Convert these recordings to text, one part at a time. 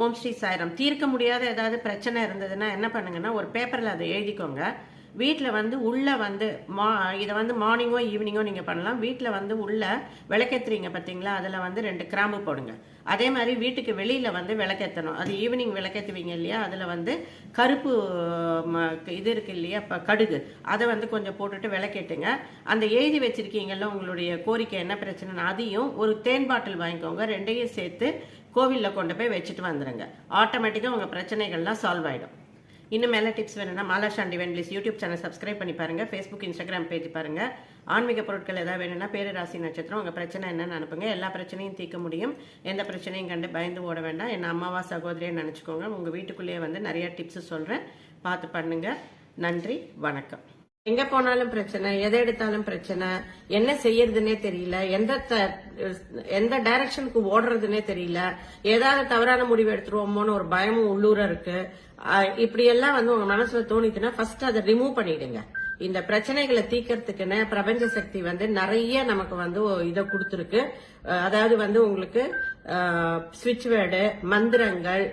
ஓம் ஸ்ரீ சாய்ராம். தீர்க்க முடியாத ஏதாவது பிரச்சனை இருந்ததுன்னா என்ன பண்ணுங்கன்னா ஒரு பேப்பரில் அதை எழுதிக்கோங்க. வீட்டில் வந்து உள்ளே வந்து மா இதை வந்து மார்னிங்கோ ஈவினிங்கோ நீங்கள் பண்ணலாம். வீட்டில் வந்து உள்ளே விளக்கேத்துறீங்க பார்த்தீங்களா அதில் வந்து ரெண்டு கிராம்பு போடுங்க. அதே மாதிரி வீட்டுக்கு வெளியில் வந்து விளக்கேற்றணும் அது ஈவினிங் விளக்கேற்றுவீங்க இல்லையா? அதில் வந்து கருப்பு ம, இது இருக்குது இல்லையா? இப்போ கடுகு. அதை வந்து கொஞ்சம் போட்டுட்டு விளக்கேட்டுங்க அந்த எழுதி வச்சிருக்கீங்கல்ல உங்களுடைய கோரிக்கை என்ன பிரச்சனைன்னு அதையும் ஒரு தேன் பாட்டில் வாங்கிக்கோங்க. ரெண்டையும் சேர்த்து கோவிலில் கொண்டு போய் வச்சுட்டு வந்துடுங்க ஆட்டோமேட்டிக்காக உங்கள் பிரச்சனைகள்லாம் சால்வ் ஆகிடும் இன்னும் மேலே டிப்ஸ் வேணும்னா மாலா ஷாண்டி வென்லிஸ் யூடியூப் சேனல் சப்ஸ்கிரைப் பண்ணி பாருங்க. ஃபேஸ்புக் இன்ஸ்டாகிராம் பேஜ் பாருங்கள் ஆன்மீக பொருட்கள் ஏதாவது வேணும்னா பேரு ராசி நட்சத்திரம் உங்கள் பிரச்சனை என்னன்னு அனுப்புங்க. எல்லா பிரச்சனையும் தீர்க்க முடியும். எந்த பிரச்சனையும் கண்டு பயந்து ஓட வேண்டாம். என் அம்மாவா சகோதரியை நினச்சிக்கோங்க. உங்கள் வீட்டுக்குள்ளேயே வந்து நிறையா டிப்ஸ் சொல்கிறேன் பார்த்து பண்ணுங்கள் நன்றி வணக்கம். எங்க போனாலும் பிரச்சனை எதை எடுத்தாலும் பிரச்சனை என்ன செய்யறதுன்னே தெரியல எந்த த- எந்த டைரக்ஷனுக்கு ஓடுறதுன்னே தெரியல ஏதாவது தவறான முடிவு எடுத்துருவோமோன்னு ஒரு பயமும் உள்ளூர இருக்கு. இப்படி எல்லாம் வந்து உங்க மனசுல தோணிச்சுன்னா ஃபர்ஸ்ட் அதை ரிமூவ் பண்ணிடுங்க. இந்த பிரச்சனைகளை தீக்கிறதுக்குன்னு பிரபஞ்ச சக்தி வந்து நிறைய நமக்கு வந்து இதை கொடுத்துருக்கு. அதாவது வந்து உங்களுக்கு ஸ்விட்ச் வேர்டு மந்திரங்கள்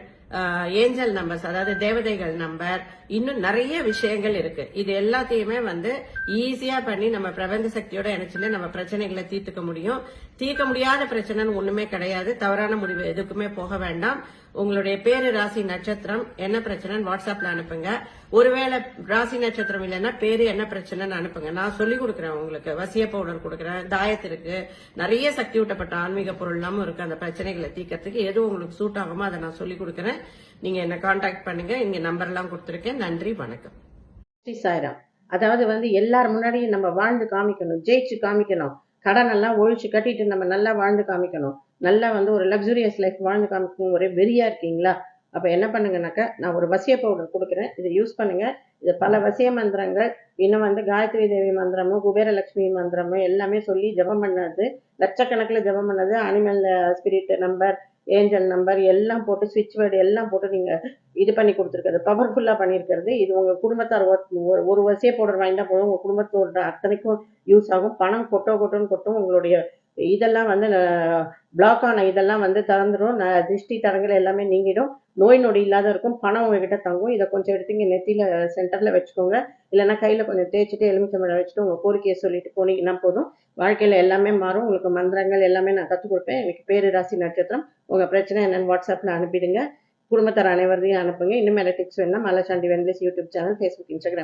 ஏஞ்சல் நம்பர்ஸ் அதாவது தேவதைகள் நம்பர் இன்னும் நிறைய விஷயங்கள் இருக்கு. இது எல்லாத்தையுமே வந்து ஈஸியா பண்ணி நம்ம பிரபஞ்ச சக்தியோட இணைச்சுன்னு நம்ம பிரச்சனைகளை தீர்த்துக்க முடியும். தீர்க்க முடியாத பிரச்சனைன்னு ஒண்ணுமே கிடையாது. தவறான முடிவு எதுக்குமே போக வேண்டாம். உங்களுடைய பேரு ராசி நட்சத்திரம் என்ன பிரச்சனைன்னு வாட்ஸ்அப்ல அனுப்புங்க. ஒருவேளை ராசி நட்சத்திரம் இல்லைன்னா பேரு என்ன பிரச்சனைன்னு அனுப்புங்க. நான் சொல்லி கொடுக்குறேன் உங்களுக்கு. வசிய பவுடர் கொடுக்குறேன். தாயத்திற்கு நிறைய சக்தி ஊட்டப்பட்ட ஆன்மீக பொருள்லாம் இருக்கு. அந்த பிரச்சனைகளை தீர்க்கறதுக்கு எது உங்களுக்கு சூட் ஆகுமோ அதை நான் சொல்லி கொடுக்குறேன். நீங்க என்ன காண்டாக்ட் பண்ணுங்க. இங்க நம்பர் எல்லாம் கொடுத்துருக்கேன். நன்றி வணக்கம். ஸ்ரீ சாய்ராம். அதாவது வந்து எல்லார் முன்னாடியும் நம்ம வாழ்ந்து காமிக்கணும் ஜெயிச்சு காமிக்கணும் கடன் எல்லாம் ஒழிச்சு கட்டிட்டு நம்ம நல்லா வாழ்ந்து காமிக்கணும். நல்லா வந்து ஒரு லக்ஸுரியஸ் லைஃப் வாழ்ந்து காமிக்கணும் ஒரே வெறியா இருக்கீங்களா? அப்ப என்ன பண்ணுங்கனாக்கா நான் ஒரு வசிய பவுடர் கொடுக்குறேன். இதை யூஸ் பண்ணுங்க. இது பல வசிய மந்திரங்கள் இன்னும் வந்து காயத்ரி தேவி மந்திரமும் குபேரலட்சுமி மந்திரமும் எல்லாமே சொல்லி ஜெபம் பண்ணது. லட்சக்கணக்கில் ஜெபம் பண்ணது. Animal spirit number angel number எல்லாம் போட்டு சுவிட்ச் வேர்டு எல்லாம் போட்டு நீங்கள் இது பண்ணி கொடுத்துருக்கிறது. பவர்ஃபுல்லாக பண்ணியிருக்கிறது. இது உங்கள் குடும்பத்தார் ஒரு- ஒரு- ஒரு போடுற வாங்கிட்டா போதும். உங்கள் குடும்பத்தோட அத்தனைக்கும் யூஸ் ஆகும். பணம் கொட்டோ கொட்டோன்னு கொட்டும் உங்களுடைய இதெல்லாம் வந்து பிளாக் ஆன இதெல்லாம் வந்து திறந்துடும் திருஷ்டி தரங்கள் எல்லாமே நீங்கிடும். நோய் நொடி இல்லாத இருக்கும். பணம் உங்ககிட்ட தங்கும். இதை கொஞ்சம் எடுத்து இங்கே நெத்தியில் சென்டரில் வச்சுக்கோங்க. இல்லைன்னா கையில் கொஞ்சம் தேய்ச்சிட்டு எலுமிச்சம்பழம் வச்சுட்டு உங்கள் கோரிக்கையை சொல்லிட்டு போனீங்கன்னா போதும். வாழ்க்கையில் எல்லாமே மாறும். உங்களுக்கு மந்திரங்கள் எல்லாமே நான் கற்றுக் கொடுப்பேன். எனக்கு பேரு ராசி நட்சத்திரம். உங்கள் பிரச்சனை என்னென்னு வாட்ஸ்அப்பில் அனுப்பிடுங்க. குடும்பத்தார் அனைவரையும் அனுப்புங்க. இன்னும் மேலே டிப்ஸ் வேணும்னா மலசாண்டி வென்லிஸ் யூடியூப் சேனல் ஃபேஸ்புக் இன்ஸ்டாகிராம்